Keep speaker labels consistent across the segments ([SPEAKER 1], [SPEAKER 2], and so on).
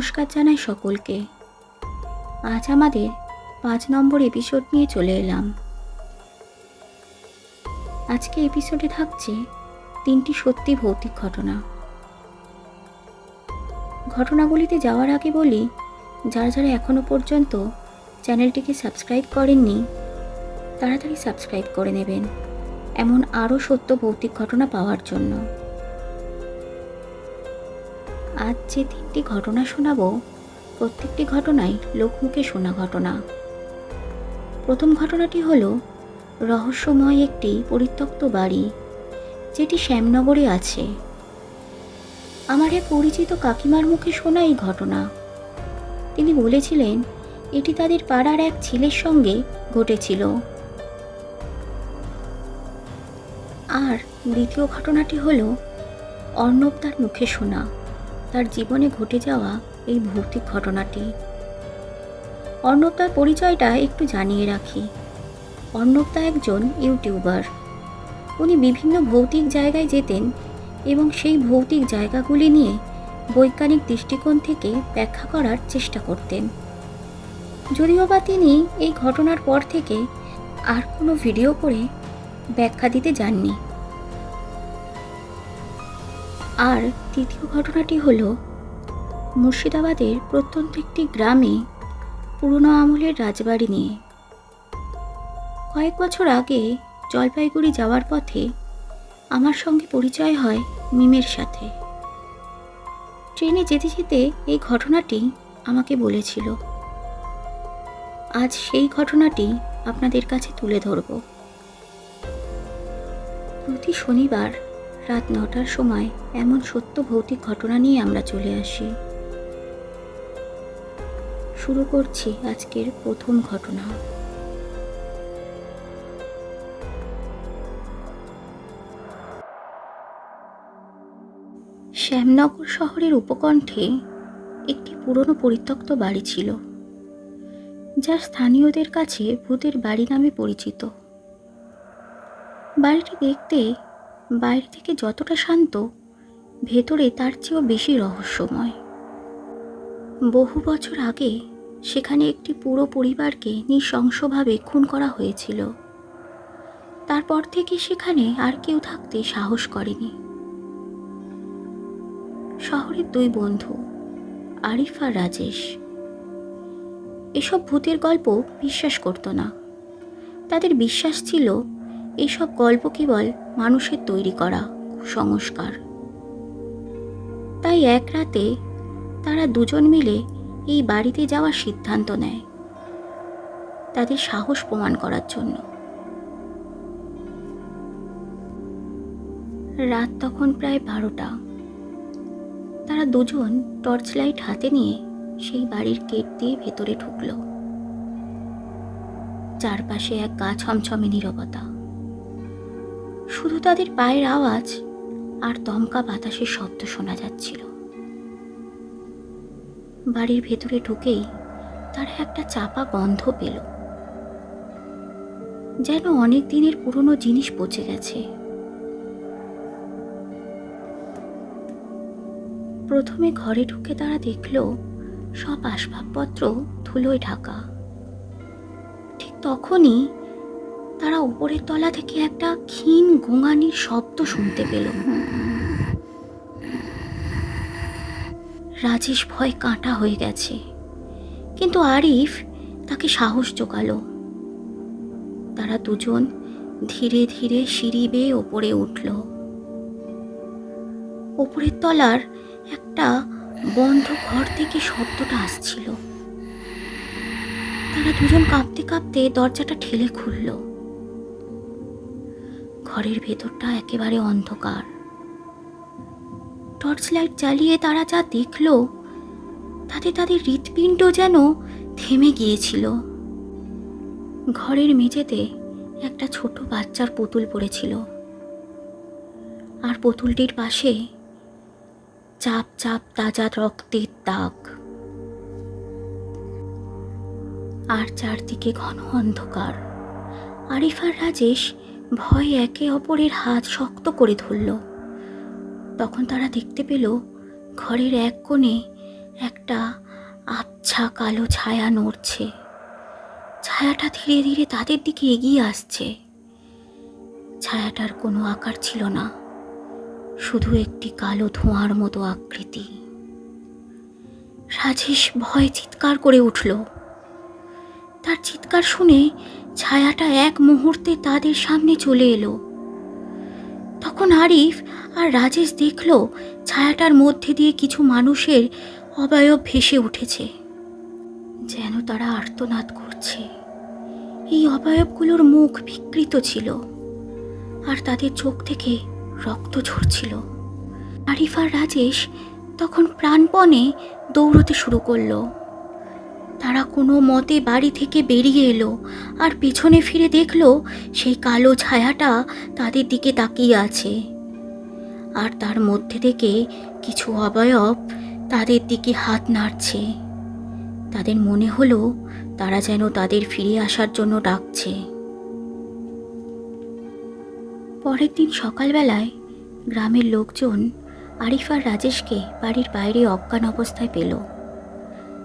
[SPEAKER 1] নমস্কার জানাই সকলকে। আজ আমাদের পাঁচ নম্বর এপিসোড নিয়ে চলে এলাম। আজকে এপিসোডে থাকছে তিনটি সত্যি ভৌতিক ঘটনা। ঘটনাগুলিতে যাওয়ার আগে বলি, যারা যারা এখনও পর্যন্ত চ্যানেলটিকে সাবস্ক্রাইব করেননি, তাড়াতাড়ি সাবস্ক্রাইব করে নেবেন। এমন আরও সত্য ভৌতিক ঘটনা পাওয়ার জন্য। আজ যে তিনটি ঘটনা শোনাবো, প্রত্যেকটি ঘটনাই লোকমুখে শোনা ঘটনা। প্রথম ঘটনাটি হলো, রহস্যময় একটি পরিত্যক্ত বাড়ি, যেটি শ্যামনগরে আছে। আমার এক পরিচিত কাকিমার মুখে শোনা এই ঘটনা। তিনি বলেছিলেন, এটি তাদের পাড়ার এক ছেলের সঙ্গে ঘটেছিল। আর দ্বিতীয় ঘটনাটি হল, অর্ণব তার মুখে শোনা। তার জীবনে ঘটে যাওয়া এই ভৌতিক ঘটনাটি। অর্ণব তার পরিচয়টা একটু জানিয়ে রাখি। অর্ণব একজন ইউটিউবার। উনি বিভিন্ন ভৌতিক জায়গায় যেতেন এবং সেই ভৌতিক জায়গাগুলি নিয়ে বৈজ্ঞানিক দৃষ্টিকোণ থেকে ব্যাখ্যা করার চেষ্টা করতেন। যদিও বা তিনি এই ঘটনার পর থেকে আর কোনো ভিডিও করে ব্যাখ্যা দিতে যাননি। আর তৃতীয় ঘটনাটি হলো, মুর্শিদাবাদের প্রত্যন্ত একটি গ্রামে পুরনো আমলের রাজবাড়ি নিয়ে। কয়েক বছর আগে জলপাইগুড়ি যাওয়ার পথে আমার সঙ্গে পরিচয় হয় মিমের সাথে। ট্রেনে যেতে যেতে এই ঘটনাটি আমাকে বলেছিল। আজ সেই ঘটনাটি আপনাদের কাছে তুলে ধরব। প্রতি শনিবার রাত নটার সময় এমন সত্য ভৌতিক ঘটনা নিয়ে আমরা চলে আসি। শুরু করছি আজকের প্রথম ঘটনা। শ্যামনগর শহরের উপকণ্ঠে একটি পুরনো পরিত্যক্ত বাড়ি ছিল, যা স্থানীয়দের কাছে ভূতের বাড়ি নামে পরিচিত। বাড়িটি দেখতে বাইরে থেকে যতটা শান্ত, ভেতরে তার চেয়েও বেশি রহস্যময়। বহু বছর আগে সেখানে একটি পুরো পরিবারকে নৃশংসভাবে খুন করা হয়েছিল। তারপর থেকে সেখানে আর কেউ থাকতে সাহস করেনি। শহরের দুই বন্ধু, আরিফ আর রাজেশ। এসব ভূতের গল্প বিশ্বাস করতো না। তাদের বিশ্বাস ছিল এসব গল্প কেবল মানুষের তৈরি করা সংস্কার তাই এক রাতে তারা দুজন মিলে এই বাড়িতে যাওয়ার সিদ্ধান্ত নেয়। তাদের সাহস প্রমাণ করার জন্য। রাত তখন প্রায় বারোটা। তারা দুজন টর্চ লাইট হাতে নিয়ে সেই বাড়ির গেট দিয়ে ভেতরে ঢুকলো। চারপাশে এক গা ছমছমে নীরবতা। শুধু তাদের পায়ের আওয়াজ আর দমকা বাতাসের শব্দ শোনা যাচ্ছিল। বাড়ির ভেতরে ঢুকেই তারা একটা চাপা গন্ধ পেল। যেন অনেক দিনের পুরনো জিনিস পচে গেছে। প্রথমে ঘরে ঢুকে তারা দেখল সব আসবাবপত্র ধুলোয় ঢাকা। ঠিক তখনই তারা উপরের তলা থেকে একটা ক্ষীণ গোঙানির শব্দ শুনতে পেল। রাজেশ ভয় কাঁটা হয়ে গেছে। কিন্তু আরিফ তাকে সাহস জোগালো। তারা দুজন ধীরে ধীরে সিঁড়ি বেয়ে ওপরে উঠল। ওপরের তলার একটা বন্ধ ঘর থেকে শব্দটা আসছিল। তারা দুজন কাঁপতে কাঁপতে দরজাটা ঠেলে খুলল। ঘরের ভেতরটা একেবারে অন্ধকার। টর্চ লাইট জ্বালিয়ে তারা যা দেখল, তাতে তাদের হৃৎপিণ্ড যেন থেমে গিয়েছিল। ঘরের মেঝেতে একটা ছোট বাচ্চার পুতুল পড়েছিল। আর পুতুলটির পাশে চাপ চাপ তাজা রক্তের দাগ। আর চারদিকে ঘন অন্ধকার। আরিফ আর রাজেশ ভয়ে একে অপরের হাত শক্ত করে ধরল। তখন তারা দেখতে পেল, ঘরের এক কোণে একটা আবছা কালো ছায়া নড়ছে। ছায়াটা ধীরে ধীরে তাদের দিকে এগিয়ে আসছে। ছায়াটার কোনো আকার ছিল না, শুধু একটি কালো ধোঁয়ার মতো আকৃতি। রাজেশ ভয়ে চিৎকার করে উঠল। তার চিৎকার শুনে ছায়াটা এক মুহূর্তে তাদের সামনে চলে এলো। তখন আরিফ আর রাজেশ দেখল ছায়াটার মধ্যে দিয়ে কিছু মানুষের অবয়ব ভেসে উঠেছে। যেন তারা আর্তনাদ করছে। এই অবয়বগুলোর মুখ বিকৃত ছিল আর তাদের চোখ থেকে রক্ত ঝরছিল। আরিফ আর রাজেশ তখন প্রাণপণে দৌড়তে শুরু করল। তারা কোনো মতে বাড়ি থেকে বেরিয়ে এলো আর পেছনে ফিরে দেখল সেই কালো ছায়াটা তাদের দিকে তাকিয়ে আছে। আর তার মধ্যে থেকে কিছু অবয়ব তাদের দিকে হাত নাড়ছে। তাদের মনে হলো তারা যেন তাদের ফিরে আসার জন্য ডাকছে। পরের দিন সকালবেলায় গ্রামের লোকজন আরিফ আর রাজেশকে বাড়ির বাইরে অজ্ঞান অবস্থায় পেল।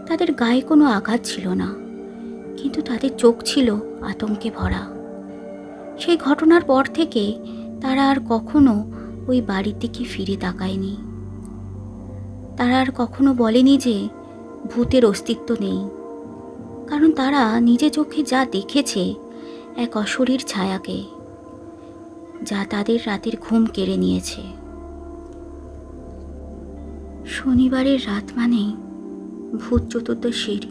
[SPEAKER 1] তাদের গায়ে কোনো আঘাত ছিল না, কিন্তু তাদের চোখ ছিল আতঙ্কে ভরা। সেই ঘটনার পর থেকে তারা আর কখনো ওই বাড়ির দিকে ফিরে তাকায়নি। তারা আর কখনো বলেনি যে ভূতের অস্তিত্ব নেই, কারণ তারা নিজে চোখে যা দেখেছে এক অশরীর ছায়াকে, যা তাদের রাতের ঘুম কেড়ে নিয়েছে। শনিবারের রাত মানেই ভূত চতুর্দশীর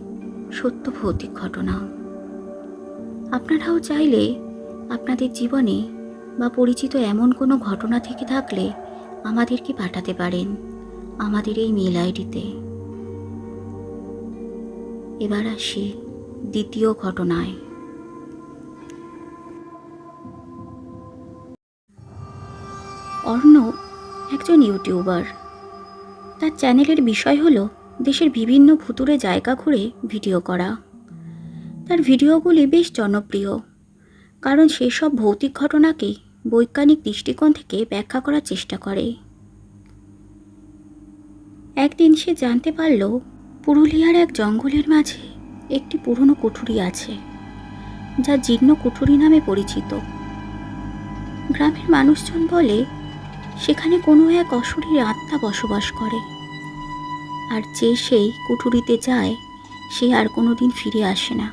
[SPEAKER 1] সত্য ভৌতিক ঘটনা। আপনারাও চাইলে আপনাদের জীবনে বা পরিচিত এমন কোনো ঘটনা থেকে থাকলে আমাদেরকে পাঠাতে পারেন আমাদের এই মেল আইডিতে। এবার আসি দ্বিতীয় ঘটনায়। অর্ণব একজন ইউটিউবার। তার চ্যানেলের বিষয় হলো দেশের বিভিন্ন ভুতুরে জায়গা ঘুরে ভিডিও করা। তার ভিডিওগুলি বেশ জনপ্রিয়, কারণ সেসব ভৌতিক ঘটনাকে বৈজ্ঞানিক দৃষ্টিকোণ থেকে ব্যাখ্যা করার চেষ্টা করে। একদিন সে জানতে পারল, পুরুলিয়ার এক জঙ্গলের মাঝে একটি পুরনো কুঠুরি আছে, যা জীর্ণ কুঠুরি নামে পরিচিত। গ্রামের মানুষজন বলে, সেখানে কোনো এক অশরীর আত্মা বসবাস করে। আর যে সেই কুঠুরিতে যায়, সে আর কোনো দিন ফিরে আসে না।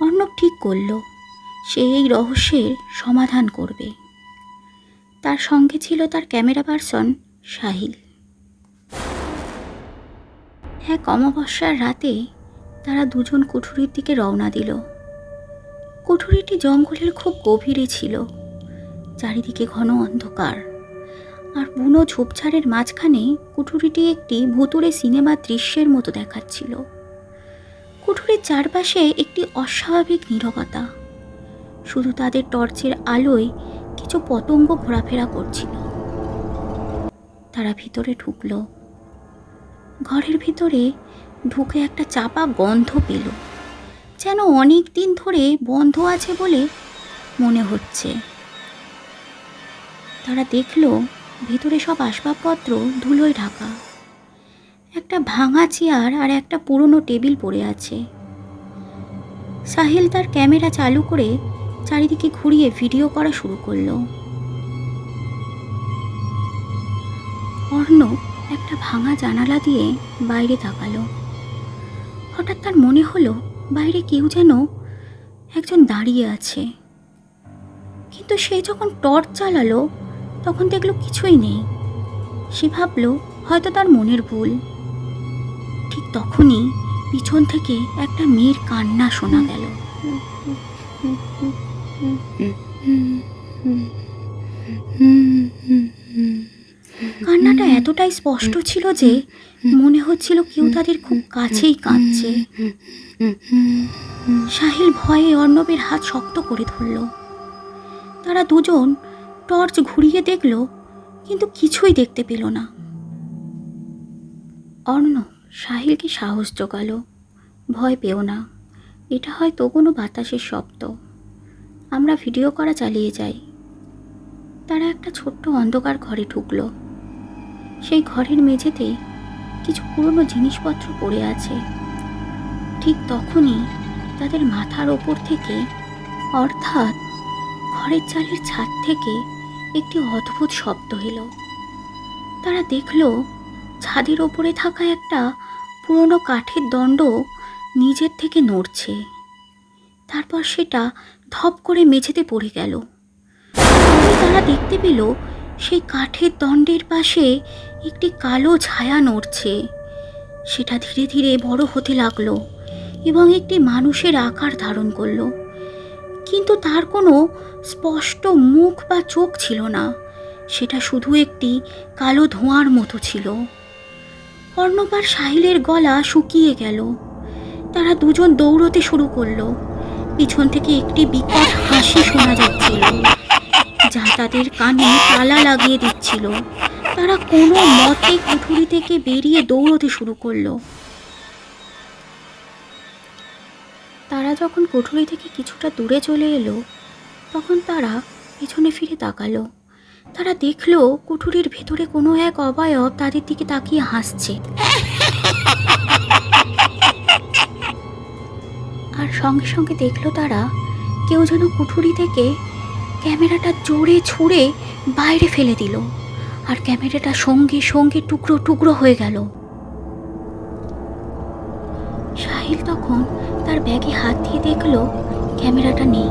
[SPEAKER 1] অর্ণব ঠিক করল, সে এই রহস্যের সমাধান করবে। তার সঙ্গে ছিল তার ক্যামেরা পার্সন সাহিল এক অমাবস্যার রাতে তারা দুজন কুঠুরির দিকে রওনা দিল। কুঠুরিটি জঙ্গলের খুব গভীরে ছিল, চারিদিকে ঘন অন্ধকার। আর বুনো ঝোপঝাড়ের মাঝখানে কুঠুরিটি একটি ভুতুরে সিনেমার দৃশ্যের মতো দেখাচ্ছিল। কুঠুরির চারপাশে একটি অস্বাভাবিক নীরবতা। শুধু তাদের টর্চের আলোয় কিছু পতঙ্গ ঘোরাফেরা করছিল। তারা ভিতরে ঢুকল। ঘরের ভিতরে ঢুকে একটা চাপা গন্ধ পেল, যেন অনেক দিন ধরে বন্ধ আছে বলে মনে হচ্ছে। তারা দেখল ভেতরে সব আসবাবপত্র, ধুলোয় ঢাকা। একটা ভাঙা চেয়ার আর একটা পুরনো টেবিল পড়ে আছে। সাহিল তার ক্যামেরা চালু করে চারিদিকে ঘুরিয়ে ভিডিও করা শুরু করল। অর্ণ একটা ভাঙা জানালা দিয়ে বাইরে তাকালো। হঠাৎ তার মনে হলো বাইরে কেউ যেন একজন দাঁড়িয়ে আছে। কিন্তু সে যখন টর্চ চালালো তখন দেখল কিছুই নেই। সে ভাবলো, হয়তো তার মনের ভুল। ঠিক তখনই পিছন থেকে একটা মেয়ের কান্না শোনা গেল। কান্নাটা এতটাই স্পষ্ট ছিল যে মনে হচ্ছিল কেউ তাদের খুব কাছেই কাঁদছে। সাহিল ভয়ে অর্ণবের হাত শক্ত করে ধরল। তারা দুজন টর্চ ঘুরিয়ে দেখল, কিন্তু কিছুই দেখতে পেল না। অর্ণব সাহিলকে সাহস জোগালো। ভয় পেও না, এটা হয়তো কোনো বাতাসের শব্দ। আমরা ভিডিও করা চালিয়ে যাই। তারা একটা ছোট্ট অন্ধকার ঘরে ঢুকলো। সেই ঘরের মেঝেতে কিছু পুরনো জিনিসপত্র পড়ে আছে। ঠিক তখনই তাদের মাথার ওপর থেকে, অর্থাৎ ঘরের চালের ছাদ থেকে একটি অদ্ভুত শব্দ এলো। তারা দেখল, ছাদের ওপরে থাকা একটা পুরনো কাঠের দণ্ড নিজের থেকে নড়ছে। তারপর সেটা ধপ করে মেঝেতে পড়ে গেল। তারা দেখতে পেল, সেই কাঠের দণ্ডের পাশে একটি কালো ছায়া নড়ছে। সেটা ধীরে ধীরে বড় হতে লাগল এবং একটি মানুষের আকার ধারণ করল। কিন্তু তার কোনো স্পষ্ট মুখ বা চোখ ছিল না। সেটা শুধু একটি কালো ধোঁয়ার মতো ছিল। অর্ণবার সাহিলের গলা শুকিয়ে গেল। তারা দুজন দৌড়তে শুরু করল। পিছন থেকে একটি বিকট হাসি শোনা যাচ্ছিল, যা তাদের কানে তালা লাগিয়ে দিচ্ছিল। তারা কোনো মতে কুঠুরি থেকে বেরিয়ে দৌড়তে শুরু করল। তারা যখন কুঠুরি থেকে কিছুটা দূরে চলে এলো, তখন তারা পিছনে ফিরে তাকালো। তারা দেখল কুঠুরির ভেতরে কোনো এক অবয়ব তাদের দিকে তাকিয়ে হাসছে। আর সঙ্গে সঙ্গে দেখল তারা কেউ যেন কুঠুরি থেকে ক্যামেরাটা জোরে ছুঁড়ে বাইরে ফেলে দিল আর ক্যামেরাটা সঙ্গে সঙ্গে টুকরো টুকরো হয়ে গেল। সাহিল তখন তার ব্যাগে হাত দিয়ে দেখল ক্যামেরাটা নেই।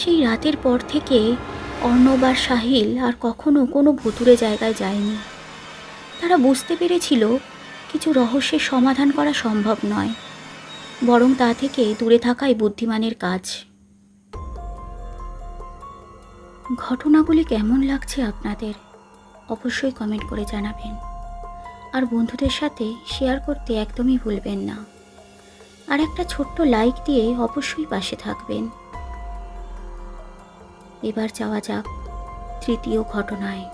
[SPEAKER 1] সেই রাতের পর থেকে অর্ণব আর সাহিল আর কখনো কোনো ভুতুরে জায়গায় যায়নি। তারা বুঝতে পেরেছিল কিছু রহস্যের সমাধান করা সম্ভব নয়, বরং তা থেকে দূরে থাকাই বুদ্ধিমানের কাজ। ঘটনাগুলি কেমন লাগছে আপনাদের অবশ্যই কমেন্ট করে জানাবেন। আর বন্ধুদের সাথে শেয়ার করতে একদমই ভুলবেন না। আর একটা ছোট্ট লাইক দিয়ে অবশ্যই পাশে থাকবেন। এবার যাওয়া যাক তৃতীয় ঘটনায়।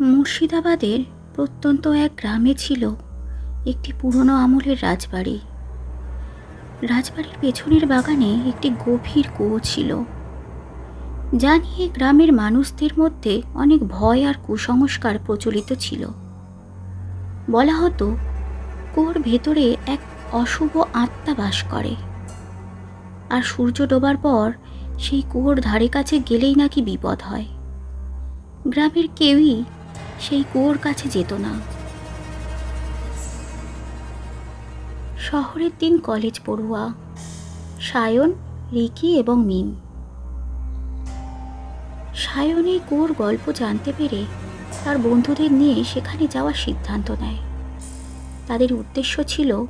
[SPEAKER 1] মুর্শিদাবাদের প্রত্যন্ত এক গ্রামে ছিল একটি পুরনো আমলের রাজবাড়ি। রাজবাড়ির পেছনের বাগানে একটি গভীর কুয়ো ছিল। যা নিয়ে গ্রামের মানুষদের মধ্যে অনেক ভয় আর কুসংস্কার প্রচলিত ছিল। বলা হতো কুয়োর ভেতরে এক অশুভ আত্মা বাস করে। আর সূর্য ডোবার পর সেই কুয়োর ধারে কাছে গেলেই নাকি বিপদ হয়। গ্রামের কেউই সেই কুয়োর কাছে যেত না। শহরের দিন কলেজ পড়ুয়া, সায়ন, রিকি এবং মিম। সায়ন এই কুয়োর গল্প জানতে পেরে তার বন্ধুদের নিয়ে সেখানে যাওয়ার সিদ্ধান্ত নেয়। তাদের উদ্দেশ্য ছিল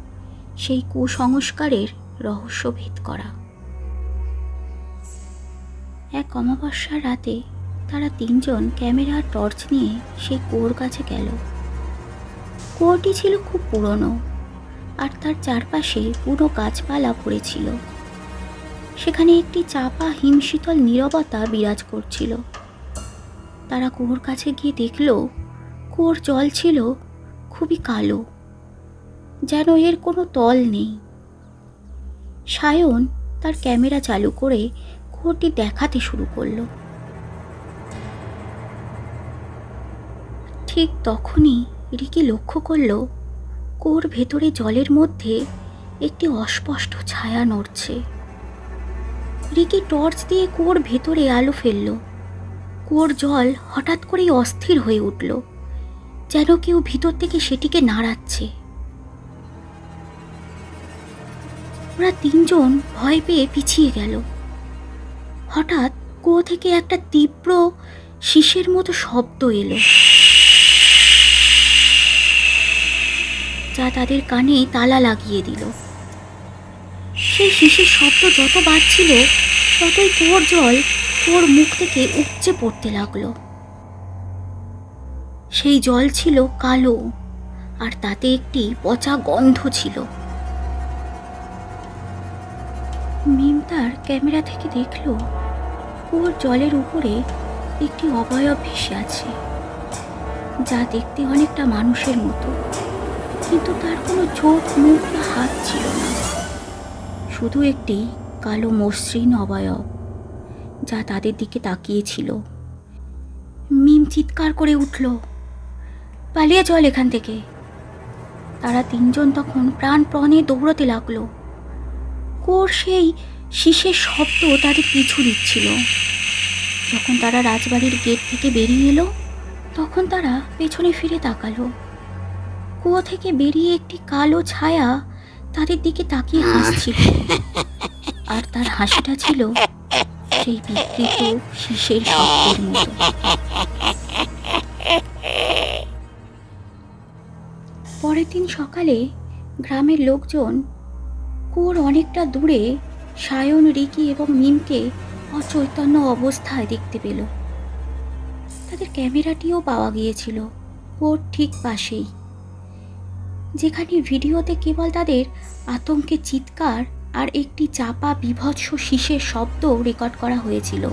[SPEAKER 1] সেই কুসংস্কারের রহস্যভেদ করা। এক অমাবস্যার রাতে তারা তিনজন ক্যামেরা টর্চ নিয়ে সেই কুয়োর কাছে গেল। কুয়োটি ছিল খুব পুরনো আর তার চারপাশে পুরো গাছপালা পড়েছিল সেখানে একটি চাপা, হিমশীতল নীরবতা বিরাজ করছিল। তারা কুয়োর কাছে গিয়ে দেখল, কুয়োর জল ছিল খুবই কালো, যেন এর কোনো তল নেই। সায়ন তার ক্যামেরা চালু করে কুয়োটি দেখাতে শুরু করল। ঠিক তখনই রিকি লক্ষ্য করল, কুয়োর ভেতরে জলের মধ্যে একটি অস্পষ্ট ছায়া নড়ছে। রিকি টর্চ দিয়ে কুয়োর ভেতরে আলো ফেলল। কুয়োর জল হঠাৎ করেই অস্থির হয়ে উঠল, যেন কেউ ভিতর থেকে সেটিকে নাড়াচ্ছে। ওরা তিনজন ভয় পেয়ে পিছিয়ে গেল। হঠাৎ কুয়ো থেকে একটা তীব্র শীষের মতো শব্দ এলো, যা তাদের কানে তালা লাগিয়ে দিল। সেই শিশির শব্দ যত বাড়ছিল, ততই কুয়োর জল কুয়োর মুখ থেকে উপচে পড়তে লাগল। সেই জল ছিল কালো, আর তাতে একটি পচা গন্ধ ছিল। মিম তার ক্যামেরা থেকে দেখল, কুয়োর জলের উপরে একটি অবয়ব ভেসে আছে, যা দেখতে অনেকটা মানুষের মতো। কিন্তু তার কোনো চোখ, মুখ হাত ছিল না। শুধু একটি কালো মসৃণ অবয়ব। যা তাদের দিকে তাকিয়েছিল। মিম চিৎকার করে উঠল, পালিয়ে চল এখান থেকে। তারা তিনজন তখন প্রাণপণে দৌড়তে লাগল। কোর সেই শীষের শব্দ তাদের পিছু দিচ্ছিল যখন তারা রাজবাড়ির গেট থেকে বেরিয়ে এলো, তখন তারা পেছনে ফিরে তাকালো। কুয়ো থেকে বেরিয়ে একটি কালো ছায়া তাদের দিকে তাকিয়ে হাসছিল। আর তার হাসিটা ছিল সেই বিকৃত শীষের শব্দের মতো। পরের দিন সকালে গ্রামের লোকজন কুয়োর অনেকটা দূরে সায়ন, রিকি এবং মিমকে অচৈতন্য অবস্থায় দেখতে পেল। তাদের ক্যামেরাটিও পাওয়া গিয়েছিল কুয়োর ঠিক পাশেই। যেখানে ভিডিওতে কেবল তাদের আতঙ্কে চিৎকার আর একটি চাপা বিভৎস শীষের শব্দ রেকর্ড করা হয়েছিল।